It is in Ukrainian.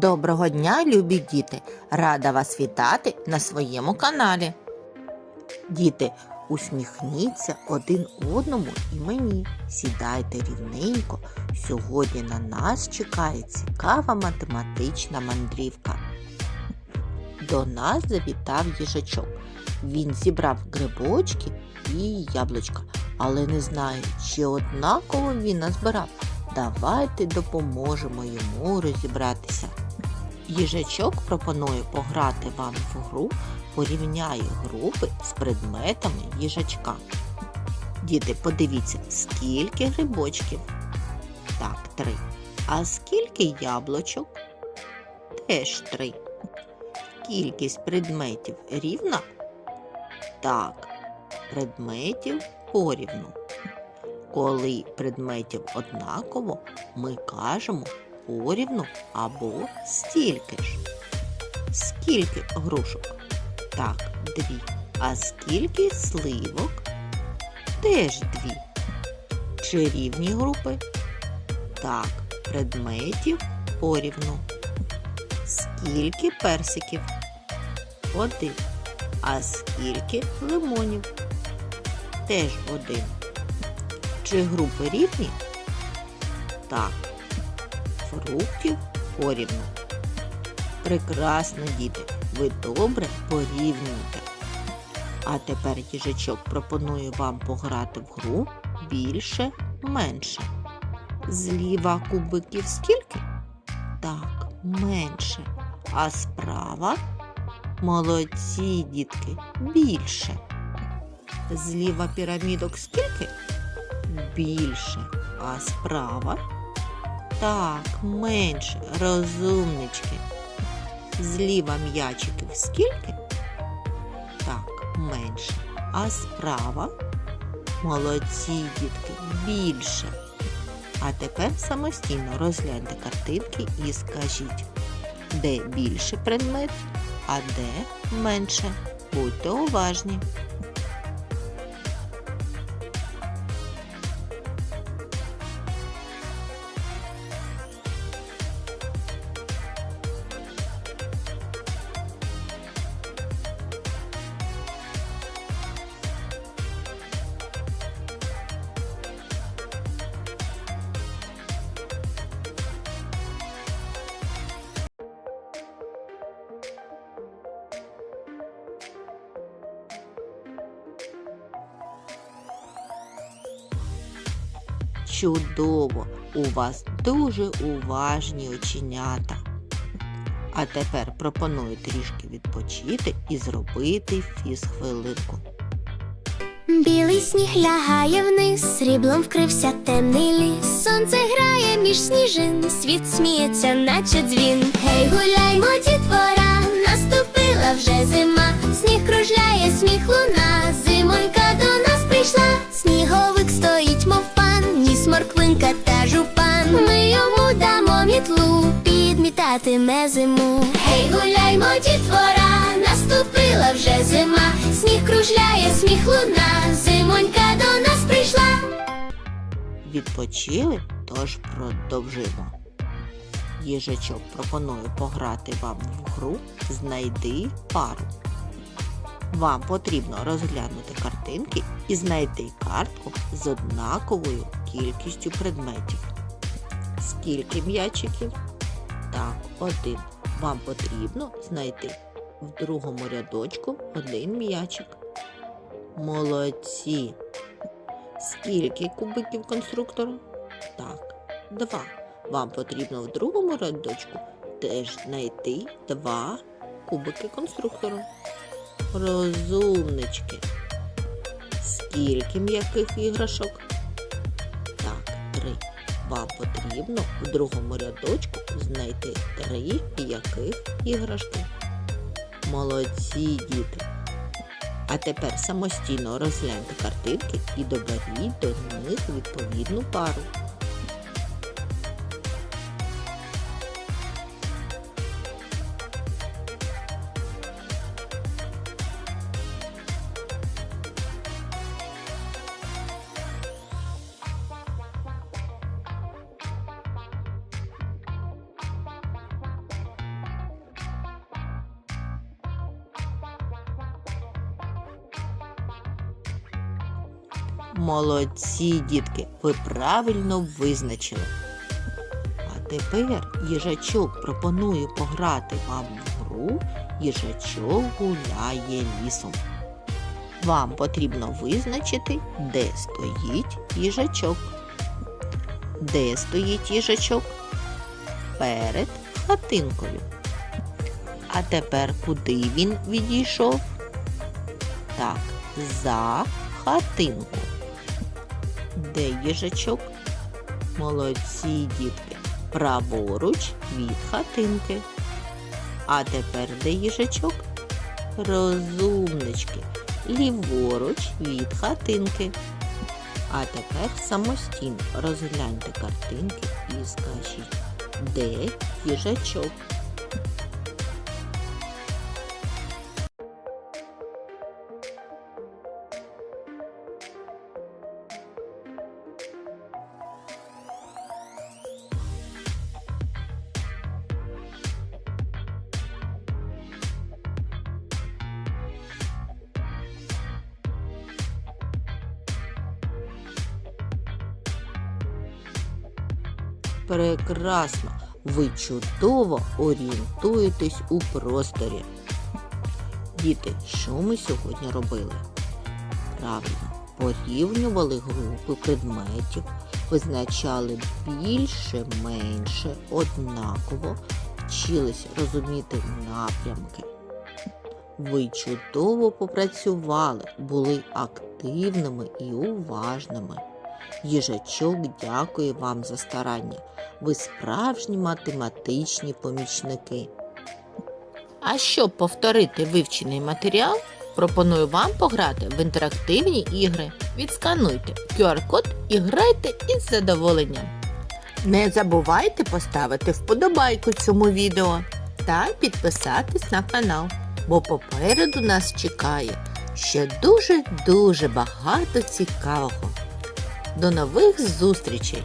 Доброго дня, любі діти! Рада вас вітати на своєму каналі. Діти, усміхніться один одному і мені. Сідайте рівненько. Сьогодні на нас чекає цікава математична мандрівка. До нас завітав їжачок. Він зібрав грибочки і яблучка, але не знає, чи однаково він назбирав. Давайте допоможемо йому розібратися. Їжачок пропонує пограти вам в гру порівняє групи з предметами їжачка. Діти, подивіться, скільки грибочків? Так, три. А скільки яблучок? Теж три. Кількість предметів рівна? Так, предметів порівну. Коли предметів однаково, ми кажемо порівну або стільки ж. Скільки грушок? Так, дві. А скільки сливок? Теж дві. Чи рівні групи? Так, предметів порівну. Скільки персиків? Один. А скільки лимонів? Теж один. Чи групи рівні? Так. Фруктів порівну. Прекрасно, діти, ви добре порівнюєте. А тепер їжачок пропонує вам пограти в гру більше менше. Зліва кубиків скільки? Так, менше. А справа молодці, дітки, більше. Зліва пірамідок скільки? Більше. А справа? Так, менше, розумнички. Зліва м'ячиків скільки? Так, менше. А справа? Молодці, дітки, більше. А тепер самостійно розгляньте картинки і скажіть, де більше предмет, а де менше. Будьте уважні. Чудово! У вас дуже уважні оченята. А тепер пропоную трішки відпочити і зробити фіз-хвилинку. Білий сніг лягає вниз, сріблом вкрився темний ліс. Сонце грає між сніжин, світ сміється, наче дзвін. Гей, гуляймо, дітвора, наступила вже зима. Підмітатиме зиму. Гей, гуляймо, дітвора, наступила вже зима. Сніг кружляє, сміх луна, зимонька до нас прийшла. Відпочили, тож продовжимо. Їжачок пропонує пограти вам в гру Знайди пару. Вам потрібно розглянути картинки і знайти картку з однаковою кількістю предметів. Скільки м'ячиків? Так, один. Вам потрібно знайти в другому рядочку один м'ячик. Молодці! Скільки кубиків конструктору? Так, два. Вам потрібно в другому рядочку теж знайти два кубики конструктору. Розумнички. Скільки м'яких іграшок? Так, три. Вам потрібно в другому рядочку знайти три м'яких іграшки. Молодці діти. А тепер самостійно розгляньте картинки і доберіть до них відповідну пару. Молодці, дітки, ви правильно визначили. А тепер їжачок пропонує пограти вам в гру Їжачок гуляє лісом. Вам потрібно визначити, де стоїть їжачок. Де стоїть їжачок? Перед хатинкою. А тепер куди він відійшов? Так, за хатинку. Де їжачок? Молодці дітки. Праворуч від хатинки. А тепер де їжачок? Розумнички. Ліворуч від хатинки. А тепер самостійно розгляньте картинки і скажіть, де їжачок? Прекрасно! Ви чудово орієнтуєтесь у просторі. Діти, що ми сьогодні робили? Правильно, порівнювали групи предметів, визначали більше, менше, однаково, вчились розуміти напрямки. Ви чудово попрацювали, були активними і уважними. Їжачок дякує вам за старання. Ви справжні математичні помічники. А щоб повторити вивчений матеріал, пропоную вам пограти в інтерактивні ігри. Відскануйте QR-код і грайте із задоволенням. Не забувайте поставити вподобайку цьому відео та підписатись на канал, бо попереду нас чекає ще дуже-дуже багато цікавого. До нових зустрічей!